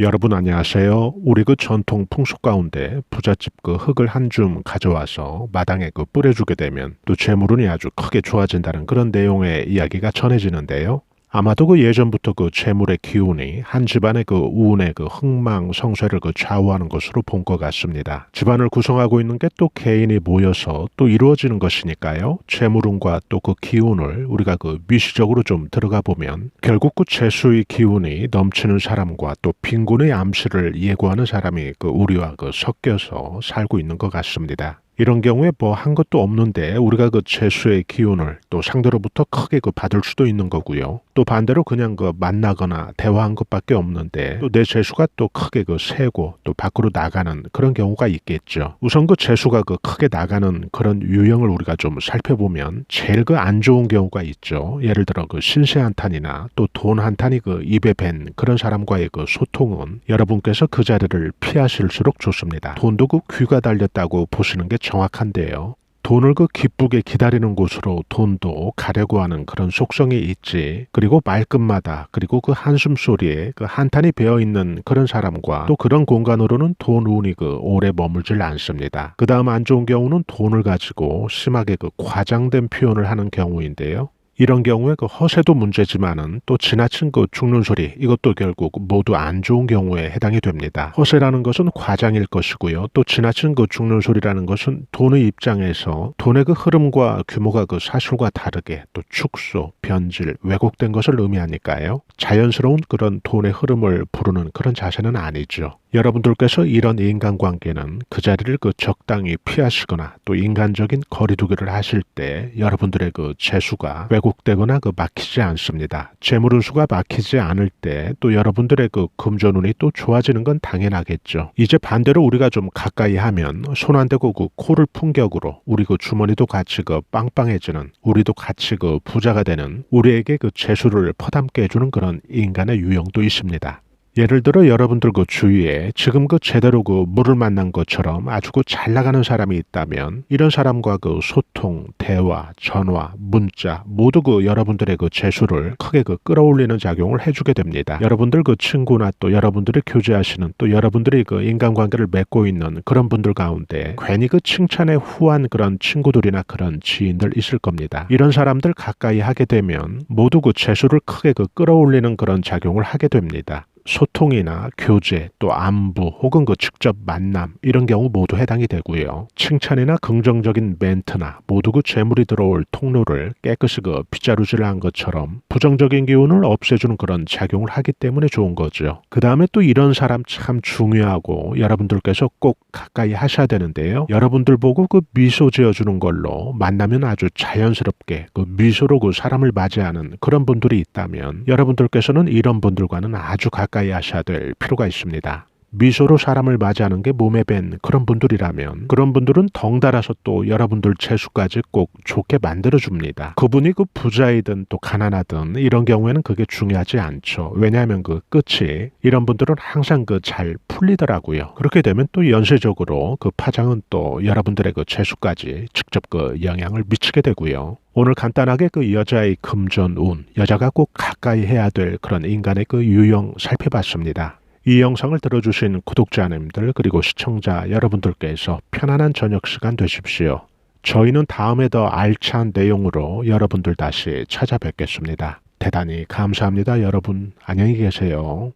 여러분 안녕하세요. 우리 그 전통 풍속 가운데 부잣집 그 흙을 한 줌 가져와서 마당에 그 뿌려주게 되면 또 재물운이 아주 크게 좋아진다는 그런 내용의 이야기가 전해지는데요. 아마도 그 예전부터 그 재물의 기운이 한 집안의 그 우운의 그 흥망 성쇠를 그 좌우하는 것으로 본 것 같습니다. 집안을 구성하고 있는 게 또 개인이 모여서 또 이루어지는 것이니까요. 재물운과 또 그 기운을 우리가 그 미시적으로 좀 들어가 보면 결국 그 재수의 기운이 넘치는 사람과 또 빈곤의 암시를 예고하는 사람이 그 우리와 그 섞여서 살고 있는 것 같습니다. 이런 경우에 뭐 한 것도 없는데 우리가 그 재수의 기운을 또 상대로부터 크게 그 받을 수도 있는 거고요. 또 반대로 그냥 그 만나거나 대화한 것밖에 없는데 또내 재수가 또 크게 그 세고 또 밖으로 나가는 그런 경우가 있겠죠. 우선 그 재수가 그 크게 나가는 그런 유형을 우리가 좀 살펴보면 제일 그 안 좋은 경우가 있죠. 예를 들어 그 신세 한탄이나 또 돈 한탄이 그 입에 밴 그런 사람과의 그 소통은 여러분께서 그 자리를 피하실수록 좋습니다. 돈도 그 귀가 달렸다고 보시는 게 정확한데요. 돈을 그 기쁘게 기다리는 곳으로 돈도 가려고 하는 그런 속성이 있지. 그리고 말끝마다 그리고 그 한숨 소리에 그 한탄이 배어 있는 그런 사람과 또 그런 공간으로는 돈 운이 그 오래 머물질 않습니다. 그 다음 안 좋은 경우는 돈을 가지고 심하게 그 과장된 표현을 하는 경우인데요. 이런 경우에 그 허세도 문제지만은 또 지나친 그 죽는 소리 이것도 결국 모두 안 좋은 경우에 해당이 됩니다. 허세라는 것은 과장일 것이고요. 또 지나친 그 죽는 소리라는 것은 돈의 입장에서 돈의 그 흐름과 규모가 그 사실과 다르게 또 축소, 변질, 왜곡된 것을 의미하니까요. 자연스러운 그런 돈의 흐름을 부르는 그런 자세는 아니죠. 여러분들께서 이런 인간관계는 그 자리를 그 적당히 피하시거나 또 인간적인 거리두기를 하실 때 여러분들의 그 재수가 왜곡되거나 그 막히지 않습니다. 재물운수가 막히지 않을 때 또 여러분들의 그 금전운이 또 좋아지는 건 당연하겠죠. 이제 반대로 우리가 좀 가까이 하면 손 안 대고 그 코를 풍격으로 우리 그 주머니도 같이 그 빵빵해지는 우리도 같이 그 부자가 되는 우리에게 그 재수를 퍼담게 해주는 그런 인간의 유형도 있습니다. 예를 들어 여러분들 그 주위에 지금 그 제대로 그 물을 만난 것처럼 아주 그 잘 나가는 사람이 있다면 이런 사람과 그 소통, 대화, 전화, 문자 모두 그 여러분들의 그 재수를 크게 그 끌어올리는 작용을 해주게 됩니다. 여러분들 그 친구나 또 여러분들이 교제하시는 또 여러분들이 그 인간관계를 맺고 있는 그런 분들 가운데 괜히 그 칭찬에 후한 그런 친구들이나 그런 지인들 있을 겁니다. 이런 사람들 가까이 하게 되면 모두 그 재수를 크게 그 끌어올리는 그런 작용을 하게 됩니다. 소통이나 교제 또 안부 혹은 그 직접 만남 이런 경우 모두 해당이 되고요. 칭찬이나 긍정적인 멘트나 모두 그 재물이 들어올 통로를 깨끗이 그 빗자루질 한 것처럼 부정적인 기운을 없애주는 그런 작용을 하기 때문에 좋은 거죠. 그 다음에 또 이런 사람 참 중요하고 여러분들께서 꼭 가까이 하셔야 되는데요. 여러분들 보고 그 미소 지어주는 걸로 만나면 아주 자연스럽게 그 미소로 그 사람을 맞이하는 그런 분들이 있다면 여러분들께서는 이런 분들과는 아주 가까이 가까이 하셔야 될 필요가 있습니다. 미소로 사람을 맞이하는 게 몸에 밴 그런 분들이라면 그런 분들은 덩달아서 또 여러분들 재수까지 꼭 좋게 만들어 줍니다. 그분이 그 부자이든 또 가난하든 이런 경우에는 그게 중요하지 않죠. 왜냐하면 그 끝이 이런 분들은 항상 그 잘 풀리더라고요. 그렇게 되면 또 연쇄적으로 그 파장은 또 여러분들의 그 재수까지 직접 그 영향을 미치게 되고요. 오늘 간단하게 그 여자의 금전 운, 여자가 꼭 가까이 해야 될 그런 인간의 그 유형 살펴봤습니다. 이 영상을 들어주신 구독자님들 그리고 시청자 여러분들께서 편안한 저녁 시간 되십시오. 저희는 다음에 더 알찬 내용으로 여러분들 다시 찾아뵙겠습니다. 대단히 감사합니다. 여러분 안녕히 계세요.